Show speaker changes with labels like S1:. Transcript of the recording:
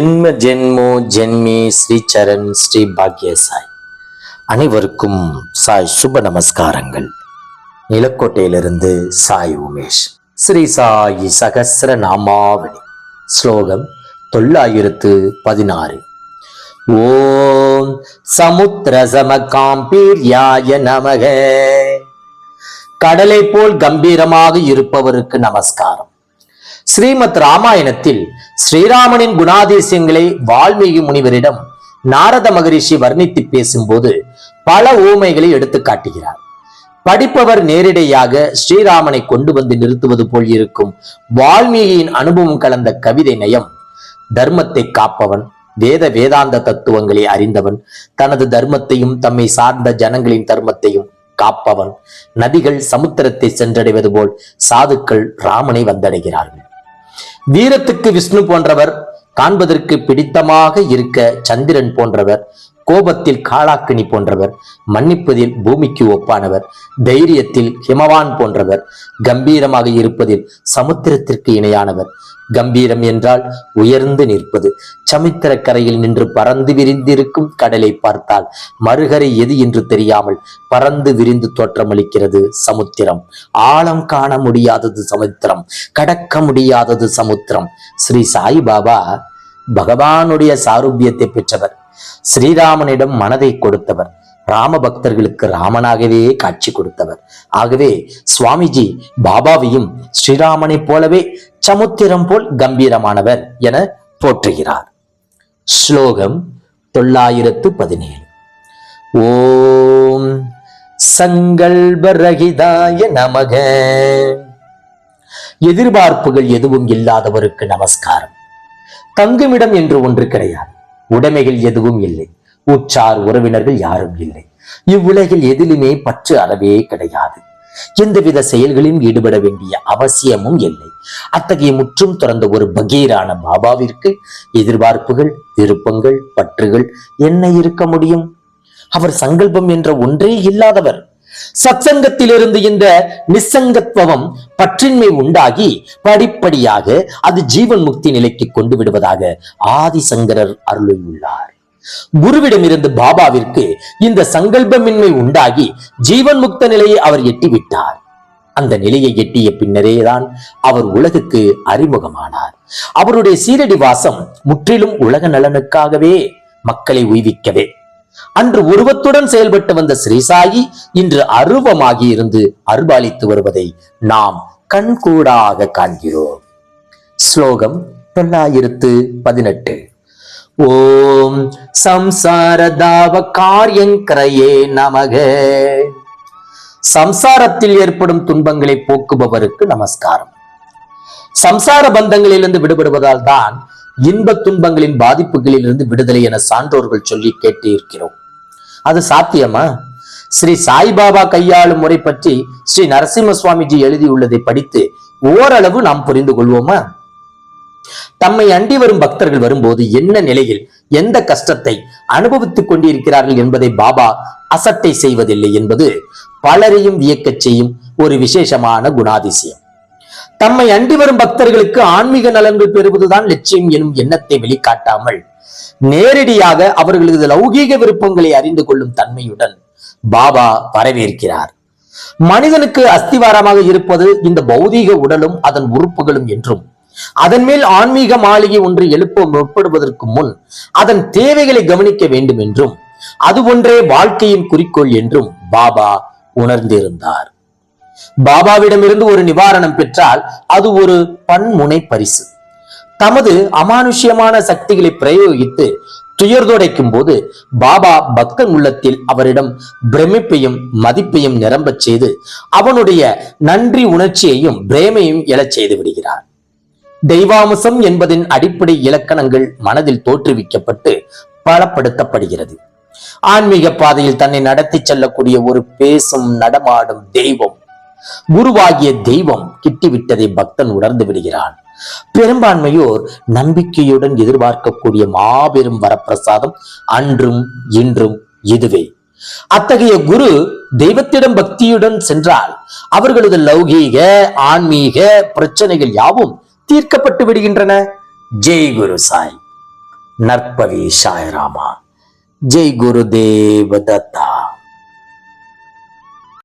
S1: ஜென்ம ஜென்மோ ஜென்மி ஸ்ரீ சரண் ஸ்ரீ பாக்ய சாய் அனைவருக்கும் சாய் சுப நமஸ்காரங்கள். நிலக்கோட்டையிலிருந்து சாய் உமேஷ். ஸ்ரீ சாயி சகசிர நாமாவளி. ஸ்லோகம் தொள்ளாயிரத்து பதினாறு. ஓம் சமுத்திர சமகாம்பீர்யாய நமக. கடலை போல் கம்பீரமாக இருப்பவருக்கு நமஸ்காரம். ஸ்ரீமத் ராமாயணத்தில் ஸ்ரீராமனின் குணாதிசயங்களை வால்மீகி முனிவரிடம் நாரத மகரிஷி வர்ணித்து பேசும்போது பல ஊமைகளை எடுத்து காட்டுகிறார். படிப்பவர் நேரிடையாக ஸ்ரீராமனை கொண்டு வந்து நிறுத்துவது போல் இருக்கும் வால்மீகியின் அனுபவம் கலந்த கவிதை நயம் தர்மத்தை காப்பவன் வேத வேதாந்த தத்துவங்களை அறிந்தவன் தனது தர்மத்தையும் தம்மை சார்ந்த ஜனங்களின் தர்மத்தையும் காப்பவன் நதிகள் சமுத்திரத்தை சென்றடைவது போல் சாதுக்கள் ராமனை வந்தடைகிறார்கள். வீரத்துக்கு விஷ்ணு போன்றவர் காண்பதற்கு பிடித்தமாக இருக்க சந்திரன் போன்றவர். கோபத்தில் காளாக்கினி போன்றவர் மன்னிப்பதில் பூமிக்கு ஒப்பானவர் தைரியத்தில் ஹிமவான் போன்றவர் கம்பீரமாக இருப்பதில் சமுத்திரத்திற்கு இணையானவர். கம்பீரம் என்றால் உயர்ந்து நிற்பது. சமுத்திர கரையில் நின்று பறந்து விரிந்திருக்கும் கடலை பார்த்தால் மறுகரை எது என்று தெரியாமல் பறந்து விரிந்து தோற்றமளிக்கிறது சமுத்திரம். ஆழம் காண முடியாதது சமுத்திரம். கடக்க முடியாதது சமுத்திரம். ஸ்ரீ சாய்பாபா பகவானுடைய சாரூபியத்தை பெற்றவர். ஸ்ரீராமனிடம் மனதை கொடுத்தவர். ராம பக்தர்களுக்கு ராமனாகவே காட்சி கொடுத்தவர். ஆகவே சுவாமிஜி பாபாவையும் ஸ்ரீராமனைப் போலவே சமுத்திரம் போல் கம்பீரமானவர் என போற்றுகிறார் ஸ்லோகம் தொள்ளாயிரத்து பதினேழு. ஓம் சங்கல்பரகிதாய நமக. எதிர்பார்ப்புகள் எதுவும் இல்லாதவருக்கு நமஸ்காரம். தங்குமிடம் என்று ஒன்று கிடையாது. உடைமைகள் எதுவும் இல்லை. உற்றார் உறவினர்கள் யாரும் இல்லை. இவ்வுலகில் எதிலுமே பற்று அறவே கிடையாது. எந்தவித செயல்களிலும் ஈடுபட வேண்டிய அவசியமும் இல்லை. அத்தகைய முற்றும் துறந்த ஒரு பகீரான பாபாவிற்கு எதிர்பார்ப்புகள் விருப்பங்கள் பற்றுகள் என்ன இருக்க முடியும்? அவர் சங்கல்பம் என்ற ஒன்றே இல்லாதவர். சத்சங்கத்திலிருந்து இந்த நிசங்கத்துவம் பற்றின்மை உண்டாகி படிப்படியாக அது ஜீவன் முக்தி நிலைக்கு கொண்டு விடுவதாக ஆதிசங்கரர் அருளியுள்ளார். குருவிடமிருந்து பாபாவிற்கு இந்த சங்கல்பமின்மை உண்டாகி ஜீவன் முக்த நிலையை அவர் எட்டிவிட்டார். அந்த நிலையை எட்டிய பின்னரேதான் அவர் உலகுக்கு அறிமுகமானார். அவருடைய சீரடி வாசம் முற்றிலும் உலக நலனுக்காகவே மக்களை உய்விக்கவே அன்று உருவத்துடன் செயல்பட்டு வந்த ஸ்ரீசாயி இன்று அருவமாகி இருந்து அருபாலித்து வருவதை நாம் கண்கூடாக காண்கிறோம். ஸ்லோகம் தொள்ளாயிரத்து பதினெட்டு. ஓம் சம்சாரதாவ காரியங்கரையே நமக. சம்சாரத்தில் ஏற்படும் துன்பங்களை போக்குபவருக்கு நமஸ்காரம். சம்சார பந்தங்களிலிருந்து விடுபடுவதால் தான் இன்ப துன்பங்களின் பாதிப்புகளில் இருந்து விடுதலை என சான்றோர்கள் சொல்லி கேட்டு இருக்கிறோம் அது சாத்தியமா? ஸ்ரீ சாய்பாபா கையாளும் முறை பற்றி ஸ்ரீ நரசிம்ம சுவாமிஜி எழுதியுள்ளதை படித்து ஓரளவு நாம் புரிந்து கொள்வோமா? தம்மை அண்டி வரும் பக்தர்கள் வரும்போது என்ன நிலையில் எந்த கஷ்டத்தை அனுபவித்துக் கொண்டிருக்கிறார்கள் என்பதை பாபா அசட்டை செய்வதில்லை என்பது பலரையும் வியக்கச் செய்யும் ஒரு விசேஷமான குணாதிசயம். தம்மை அண்டி வரும் பக்தர்களுக்கு ஆன்மீக நலன்கள் பெறுவதுதான் லட்சியம் எனும் எண்ணத்தை வெளிக்காட்டாமல் நேரடியாக அவர்களது லௌகீக விருப்பங்களை அறிந்து கொள்ளும் தன்மையுடன் பாபா வரவேற்கிறார். மனிதனுக்கு அஸ்திவாரமாக இருப்பது இந்த பௌதீக உடலும் அதன் உறுப்புகளும் என்றும் அதன் மேல் ஆன்மீக மாளிகை ஒன்று எழுப்ப முற்படுவதற்கு முன் அதன் தேவைகளை கவனிக்க வேண்டும் என்றும் அது ஒன்றே வாழ்க்கையின் குறிக்கோள் என்றும் பாபா உணர்ந்திருந்தார். பாபாவிடமிருந்து ஒரு நிவாரணம் பெற்றால் அது ஒரு பன்முனை பரிசு. தமது அமானுஷ்யமான சக்திகளை பிரயோகித்து துயர்தொடைக்கும் போது பாபா பக்தன் உள்ளத்தில் அவரிடம் பிரமிப்பையும் மதிப்பையும் நிரம்பச் செய்து அவனுடைய நன்றி உணர்ச்சியையும் பிரேமையும் எழச் செய்து விடுகிறார். தெய்வாம்சம் என்பதின் அடிப்படை இலக்கணங்கள் மனதில் தோற்றுவிக்கப்பட்டு பலப்படுத்தப்படுகிறது. ஆன்மீக பாதையில் தன்னை நடத்தி செல்லக்கூடிய ஒரு பேசும் நடமாடும் தெய்வம் குருவாகிய தெய்வம் கிட்டிவிட்டதை பக்தன் உணர்ந்து விடுகிறான். பெரும்பான்மையோர் நம்பிக்கையுடன் எதிர்பார்க்கக்கூடிய மாபெரும் வரப்பிரசாதம் அன்றும் இன்றும் இதுவே. அத்தகைய குரு தெய்வத்திடம் பக்தியுடன் சென்றால் அவர்களது லௌகீக ஆன்மீக பிரச்சனைகள் யாவும் தீர்க்கப்பட்டு விடுகின்றன. ஜெய் குரு சாய். நற்பவி சாயராமா. ஜெய் குரு தேவதத்தா.